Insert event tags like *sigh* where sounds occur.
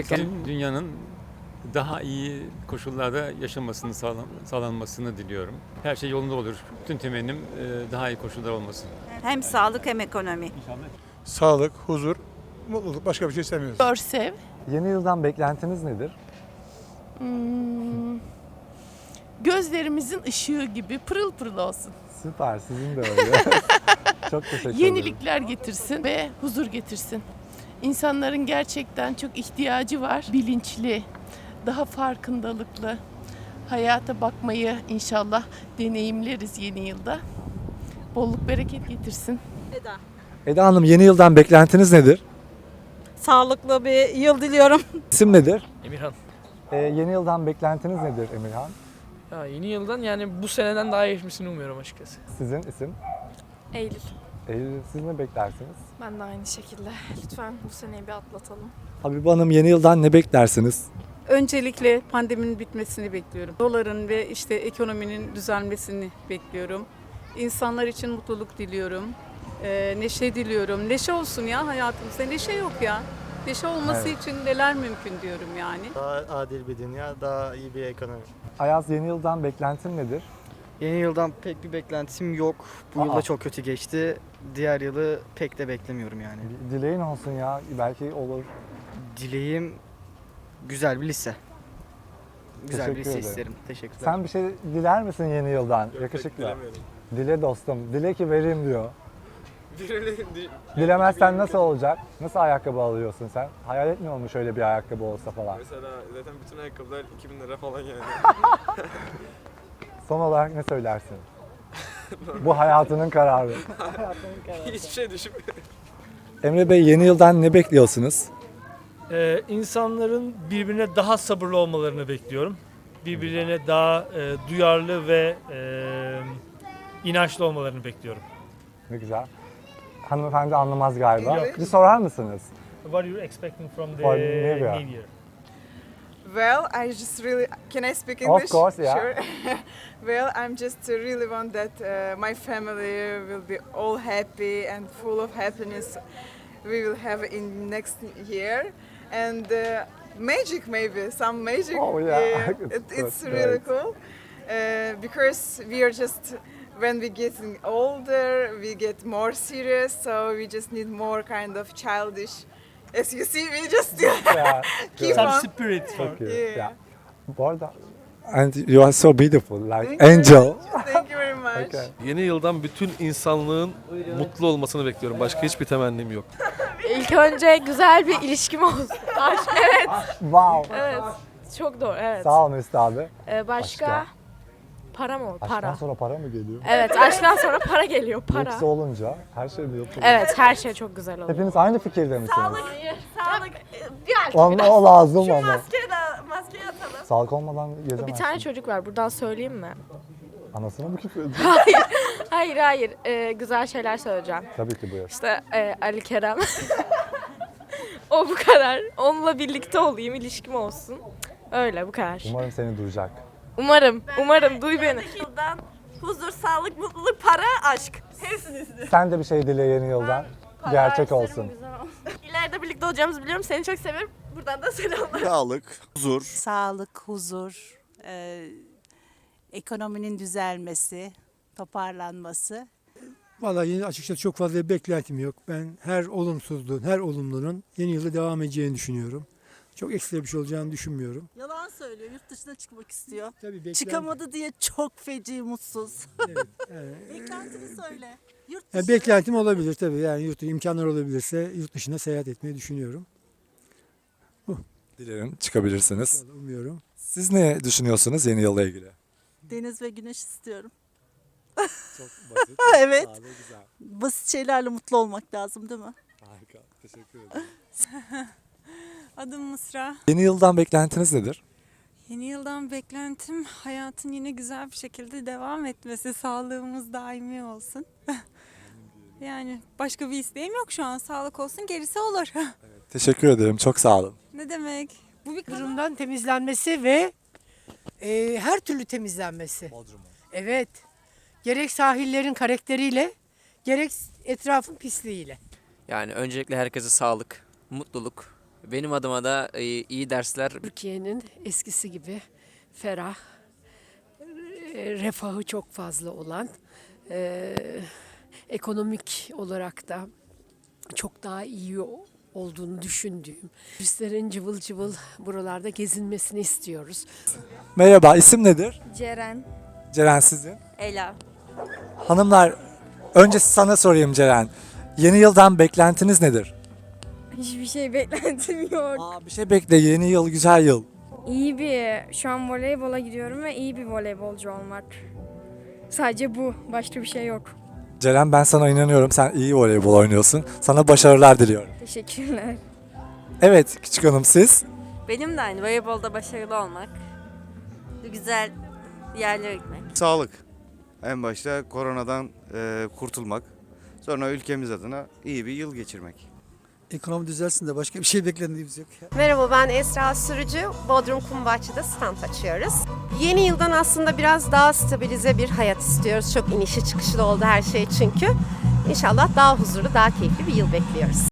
Tüm dünyanın daha iyi koşullarda yaşamasını sağlan- sağlanmasını diliyorum. Her şey yolunda olur. Tüm temennim e, daha iyi koşullar olması. Hem sağlık hem ekonomi. Sağlık, huzur, mutluluk. Başka bir şey istemiyoruz. Görsev. Yeni yıldan beklentiniz nedir? Hmm, gözlerimizin ışığı gibi pırıl pırıl olsun. Süper, sizin de öyle. *laughs* Çok teşekkür ederim. Yenilikler getirsin ve huzur getirsin. İnsanların gerçekten çok ihtiyacı var. Bilinçli, daha farkındalıklı hayata bakmayı inşallah deneyimleriz yeni yılda. Bolluk bereket getirsin. Eda Hanım yeni yıldan beklentiniz nedir? Sağlıklı bir yıl diliyorum. *laughs* İsim nedir? Emirhan. Ee, yeni yıldan beklentiniz nedir Emirhan? Ya yeni yıldan yani bu seneden daha iyi geçmesini umuyorum açıkçası. Sizin isim? Eylül. Eylül siz ne beklersiniz? Ben de aynı şekilde. Lütfen bu seneyi bir atlatalım. Habibe Hanım yeni yıldan ne beklersiniz? Öncelikle pandeminin bitmesini bekliyorum. Doların ve işte ekonominin düzelmesini bekliyorum. İnsanlar için mutluluk diliyorum. Ee, neşe diliyorum. Neşe olsun ya hayatımızda. Neşe yok ya. Neşe olması Evet. için neler mümkün diyorum yani. Daha adil bir dünya, daha iyi bir ekonomi. Ayaz yeni yıldan beklentin nedir? Yeni yıldan pek bir beklentim yok. Bu Aa. yılda çok kötü geçti. Diğer yılı pek de beklemiyorum yani. Dileğin olsun ya, belki olur. Dileğim güzel bir lise. Güzel bir Teşekkür lise ederim. isterim. Teşekkürler. Sen bir şey diler misin yeni yıldan? Yakışıklı. Dile dostum, dile ki vereyim diyor. Dilemezsen nasıl olacak? Nasıl ayakkabı alıyorsun sen? Hayal etmiyor musun şöyle bir ayakkabı olsa falan? Mesela zaten bütün ayakkabılar 2000 lira falan yani. *laughs* Son olarak ne söylersin? *laughs* Bu hayatının kararı. Hiçbir şey düşünmüyorum. Emre Bey yeni yıldan ne bekliyorsunuz? Ee, insanların birbirine daha sabırlı olmalarını bekliyorum. Birbirlerine daha e, duyarlı ve e, inançlı olmalarını bekliyorum. Ne güzel. Hanımefendi anlamaz galiba. Bir sorar mısınız? What are you expecting from the For New Year. Well, I just really can I speak English? Of course, yeah. Sure. *laughs* well, I'm just uh, really want that uh, my family will be all happy and full of happiness. We will have in next year and uh, magic maybe some magic. Oh, yeah. *laughs* It, It's really great. cool uh, because we are just when we getting older we get more serious so we just need more kind of childish as you see we just Yeah, *laughs* *laughs* keep Some on spirit Çok iyi. Yeah. Bu arada and you are so beautiful like Thank you angel. Thank you very much. Okay. Yeni yıldan bütün insanlığın mutlu olmasını bekliyorum. Başka hiçbir temennim yok. *laughs* İlk önce güzel bir ilişkim olsun. Aşk, evet. Wow. Evet. Çok doğru, evet. Sağ olun Mesut abi. Ee, başka? Başka? Para mı? Aşktan Para. sonra para mı geliyor? Evet, aşktan sonra para geliyor, para. Yoksa olunca her şey mi yapılıyor? Evet, her şey çok güzel oluyor. Hepiniz aynı fikirde misiniz? Hayır, sağlık. Bir O, o lazım ama. maskeyi de, maskeyi atalım. Sağlık olmadan gezemezsin. Bir tane çocuk var, buradan söyleyeyim mi? Anasına mı küfür ediyor? Hayır, hayır. Ee, güzel şeyler söyleyeceğim. Tabii ki buyur. İşte e, Ali Kerem. *laughs* o bu kadar. Onunla birlikte olayım, ilişkim olsun. Öyle, bu kadar. Umarım seni duyacak. Umarım, umarım duy beni. Yıldan huzur, sağlık, mutluluk, para, aşk. Hepsini. Sen de bir şey dile yeni yıldan. Gerçek olsun. *laughs* İleride birlikte olacağımızı biliyorum. Seni çok severim. Buradan da selamlar. Sağlık, huzur. Sağlık, huzur, e, ekonominin düzelmesi, toparlanması. Vallahi yeni açıkçası çok fazla beklentim yok. Ben her olumsuzluğun, her olumlunun yeni yılda devam edeceğini düşünüyorum. Çok ekstra bir şey olacağını düşünmüyorum. Yalan söylüyor, yurt dışına çıkmak istiyor. Tabii beklenti- Çıkamadı diye çok feci mutsuz. Evet, *laughs* yani, Beklentini söyle. Yurt yani beklentim olabilir tabii. Yani yurt imkanlar olabilirse yurt dışına seyahat etmeyi düşünüyorum. Dilerim çıkabilirsiniz. Umuyorum. Siz ne düşünüyorsunuz yeni yılla ilgili? Deniz ve güneş istiyorum. Çok *laughs* basit. Evet. sade, güzel. Basit şeylerle mutlu olmak lazım değil mi? Harika. Teşekkür ederim. *laughs* Adım Mısra. Yeni yıldan beklentiniz nedir? Yeni yıldan beklentim hayatın yine güzel bir şekilde devam etmesi, sağlığımız daimi olsun. *laughs* yani başka bir isteğim yok şu an. Sağlık olsun, gerisi olur. *laughs* Teşekkür ederim. Çok sağ olun. ne demek? Bu bir kaza. Durumdan temizlenmesi ve e, her türlü temizlenmesi. Evet. Gerek sahillerin karakteriyle, gerek etrafın pisliğiyle. Yani öncelikle herkese sağlık, mutluluk, Benim adıma da e, iyi dersler Türkiye'nin eskisi gibi ferah, e, refahı çok fazla olan, e, ekonomik olarak da çok daha iyi olduğunu düşündüğüm, turistlerin cıvıl cıvıl buralarda gezinmesini istiyoruz. Merhaba, isim nedir? Ceren. Ceren sizin. Ela. Hanımlar, önce sana sorayım Ceren. Yeni yıldan beklentiniz nedir? Hiçbir şey beklentim yok. Aa, bir şey bekle, yeni yıl güzel yıl. İyi bir, şu an voleybola gidiyorum ve iyi bir voleybolcu olmak. Sadece bu, başka bir şey yok. Ceren ben sana inanıyorum, sen iyi voleybol oynuyorsun. Sana başarılar diliyorum. Teşekkürler. Evet, küçük hanım siz? Benim de aynı, voleybolda başarılı olmak. Güzel yerlere gitmek. Sağlık. En başta koronadan e, kurtulmak. Sonra ülkemiz adına iyi bir yıl geçirmek. Ekonomi düzelsin de başka bir şey beklediğimiz yok. Merhaba ben Esra Sürücü. Bodrum Kumbahçe'de stand açıyoruz. Yeni yıldan aslında biraz daha stabilize bir hayat istiyoruz. Çok inişi çıkışlı oldu her şey çünkü. İnşallah daha huzurlu, daha keyifli bir yıl bekliyoruz.